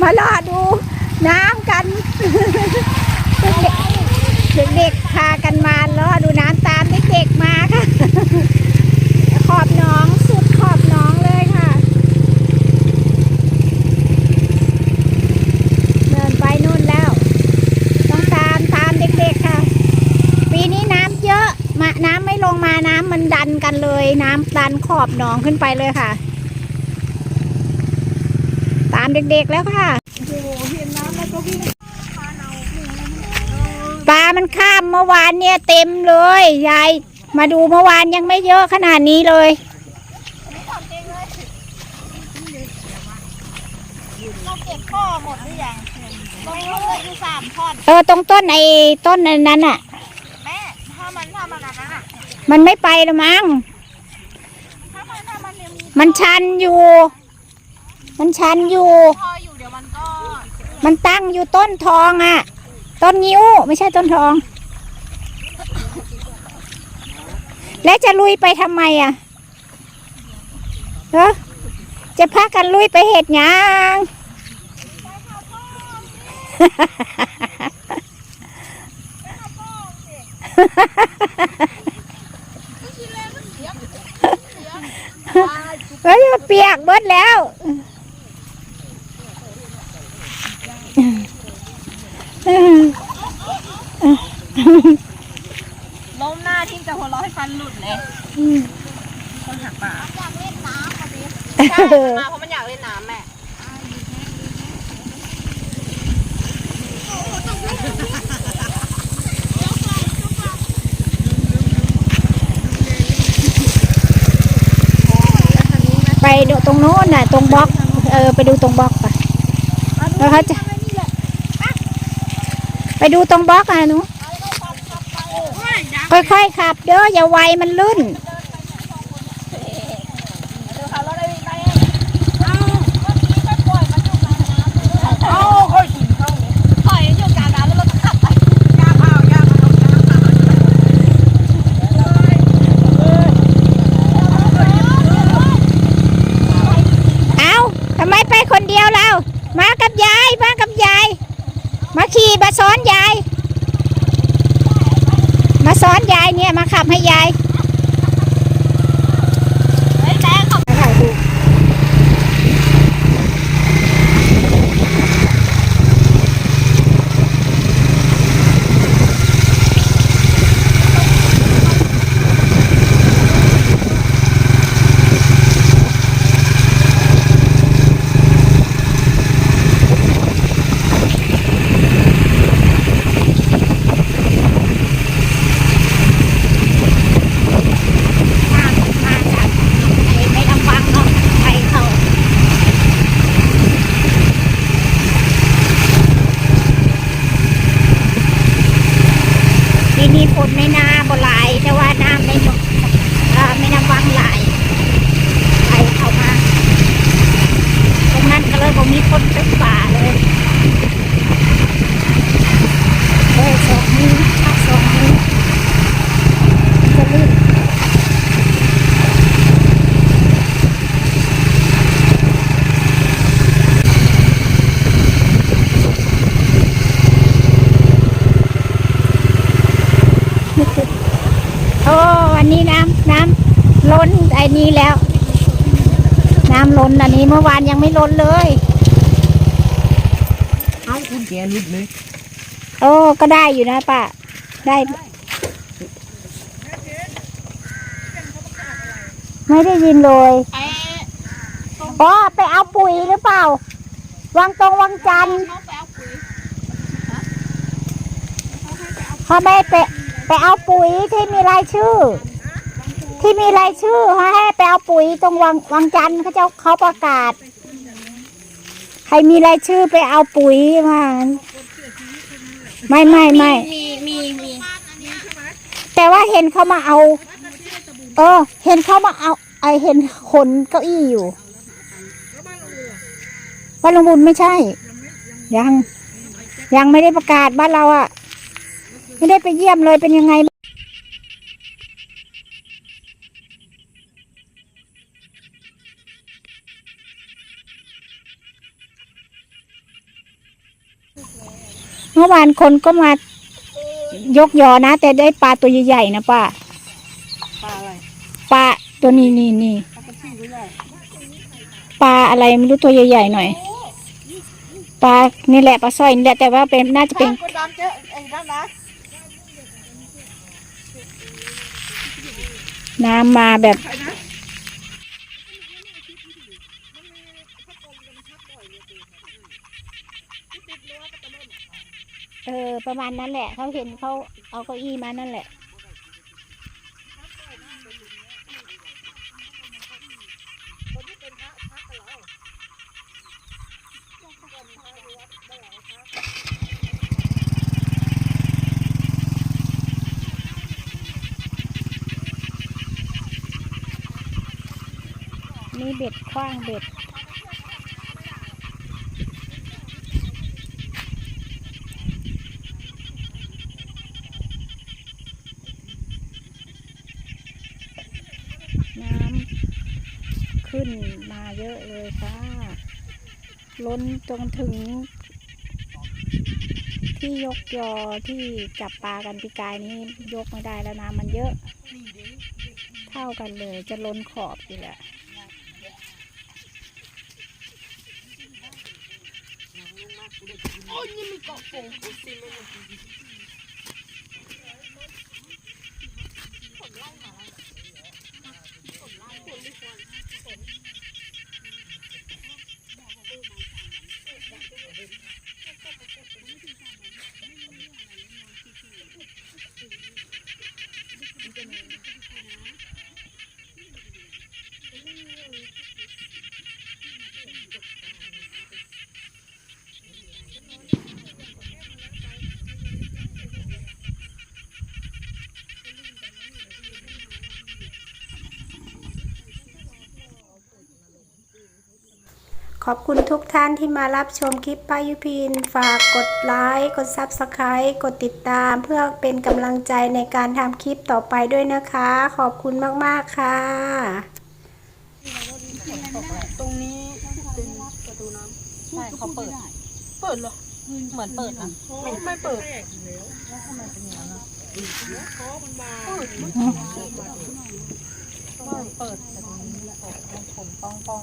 มารอดูน้ำกันเด็กๆพากันมารอดูน้ำตามเด็กๆมาค่ะ ขอบหน้องสุดขอบหน้องเลยค่ะ เดินไปนู่นแล้ว ต้องตามตามเด็กๆค่ะ ปีนี้น้ำเยอะมาน้ำไม่ลงมาน้ำมันดัน กันเลยน้ำดันขอบหนองขึ้นไปเลยค่ะ ตามเด็กๆแล้วค่ะปลามันข้ามเมื่อวานเนี่ยเต็มเลยยายมาดูเมื่อวานยังไม่เยอะขนาดนี้เลยเราเก็บข้อหมดหรือยังตรงนู้นเลยอยู่สามท่อนเออตรงต้นไอ้ต้นนั้นน่ะ แม่ถ้ามันถ้ามันอันนั้นอะ มันไม่ไปละมั้งถ้ามันถ้ามันยังมีมันชันอยู่ มันชันอยู่ พออยู่เดี๋ยวมันก็มันตั้งอยู่ต้นทองอะ ต้นงิ้วไม่ใช่ต้นทอง แล้วจะลุยไปทำไมอะเออจะพากันลุยไปเห็ดหยัง เฮ้ยมันเปียกเบิดแล้ว ล้มหน้าที่จะหัวเราะให้ฟันหลุดเลยคนหักปากอยากเล่นน้ำวันนี้ใช่มันมาเพราะมันอยากเล่นน้ำแม่ไปดูตรงโน้นน่ะ ตรงบล็อก เออ ไปดูตรงบล็อกไปแล้วเขาจะ ไปดูตรงบล็อกอะหนู ค่อยๆขับเด้ออย่าไวมันลื่น เอาค่อยถึงเข้าเลยปล่อยอยู่กลางน้ำแล้วเราก็ขับไปยากเอายากเอายากเอา เอาทำไมไปคนเดียวเรา มากับยาย มากับยาย มาขี่มาซ้อนยาย มาซ้อนยายเนี่ย มาขับ ให้ยาย เฮ้ยแจ๊คขับ ถ่ายรูปมามาจากไอ้ไม่ลำบากเนาะไปเขา ปีนี้ฝนไม่นาบ่หลาย แต่ว่าน้ำในบ่เอ่อไม่น้ำวังหลายไปเข้ามา ตรงนั้นก็เลยบ่มีคนตึกป่าเลยเฮ้ยสองมือพักสองมือจะลื่น โอ้วันนี้น้ำน้ำล้นไอ้นี้แล้ว น้ำล้นอันนี้เมื่อวานยังไม่ล้นเลยเอาคุณแกรุดเลยโอ้ก็ได้อยู่นะป้าได้ ไม่ได้ยินเลยไอ้อ๋อไปเอาปุ๋ยหรือเปล่า วังตรงวังจันทร์เขาไปเอาปุ๋ยเขาไม่ไปไปเอาปุ๋ยที่มีรายชื่อ ที่มีรายชื่อเขาให้ไปเอาปุ๋ยตรงวังวังจันทร์เขาจะเขาประกาศ ใครมีรายชื่อไปเอาปุ๋ยมาไม่ไม่ไม่มีมีมีแต่ว่าเห็นเขามาเอา เออ เห็นเขามาเอาไอเห็นขนเก้าอี้อยู่บ้านลงบุญไม่ใช่ ยัง ยังไม่ได้ประกาศบ้านเราอะ ไม่ได้ไปเยี่ยมเลยเป็นยังไง มื่อวานคนก็มายกยอนะ แต่ได้ปลาตัวใหญ่ๆนะป้าปลาอะไรปลาตัวนี้นี่นี่ปลากระชีหรือใหญ่ปลาอะไรไม่รู้ตัวใหญ่ๆหน่อยปลานี่แหละปลาสร้อยนี่แหละแต่ว่าเป็นน่าจะเป็นกดดันเจอไอ้นั่นนะน้ำมาแบบ เออ ประมาณนั้นแหละ เขาเห็นเขาเอาเก้าอี้มานั่นแหละนี่เบ็ดคว้างเบ็ด น้ำ ขึ้นมาเยอะเลยค่ะ ล้นจนถึง ที่ยกยอที่จับปลากันปีกายนี้ยกไม่ได้แล้วน้ำมันเยอะ เท่ากันเลยจะล้นขอบอยู่แหละโอ้ยมีเกาะโป่ง ขอบคุณทุกท่านที่มารับชมคลิปป้ายุพิน ฝากกดไลค์ กด Subscribe กดติดตาม เพื่อเป็นกำลังใจในการทำคลิปต่อไปด้วยนะคะ ขอบคุณมาก ๆ ค่ะ ตรงนี้เป็นประตูน้ำใช่เขาเปิด เปิดเหรอ เหมือนเปิดนะไม่ไม่เปิดแล้วทำไมเป็นอย่างนั้นอะเปิดเปิดแต่ตรงนี้แหละผมปองปอง